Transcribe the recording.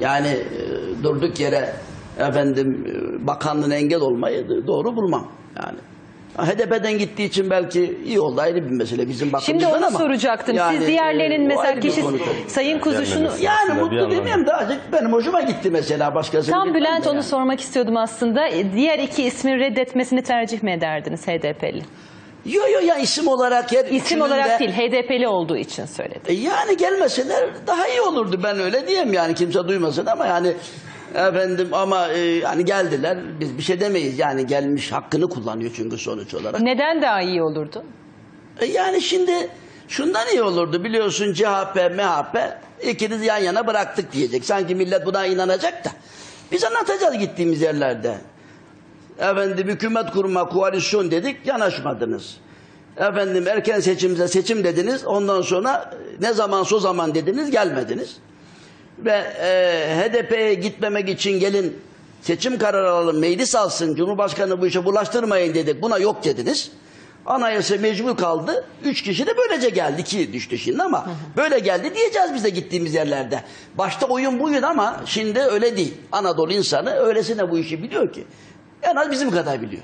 Yani e, durduk yere efendim e, bakanlığın engel olmayı da- doğru bulmam yani. HDP'den gittiği için belki iyi oldu ayrı bir mesele bizim bakımımızdan Şimdi onu ama. soracaktım. yani, Siz diğerlerinin e, mesela kişi. Sayın Kuzuş'unu Gelmemesi. Yani Aslında bir mutlu anlamda. demeyeyim de azıcık benim hoşuma gitti mesela başkasının. Tam Bülent onu yani. sormak istiyordum aslında. E, Diğer iki ismin reddetmesini tercih mi ederdiniz HDP'li? Yo yo ya isim olarak her İsim üçünün olarak de- değil HDP'li olduğu için söyledim. E Yani gelmeseler daha iyi olurdu ben öyle diyeyim yani kimse duymasın ama yani efendim ama e, yani geldiler biz bir şey demeyiz yani gelmiş hakkını kullanıyor çünkü sonuç olarak. Neden daha iyi olurdu? E yani şimdi şundan iyi olurdu biliyorsun CHP, MHP ikiniz yan yana bıraktık diyecek. Sanki millet buna inanacak da. Biz anlatacağız gittiğimiz yerlerde. Efendim hükümet kurma, koalisyon dedik yanaşmadınız. Efendim erken seçimde seçim dediniz. Ondan sonra ne zamansa o zaman dediniz gelmediniz. Ve e, HDP'ye gitmemek için gelin seçim kararı alalım, meclis alsın, Cumhurbaşkanı bu işe bulaştırmayın dedik. Buna yok dediniz. Anayasa mecbur kaldı. Üç kişi de böylece geldi ki düştü şimdi ama böyle geldi diyeceğiz biz de gittiğimiz yerlerde. Başta oyun buydu ama şimdi öyle değil. Anadolu insanı öylesine bu işi biliyor ki. En az bizim kadar biliyor.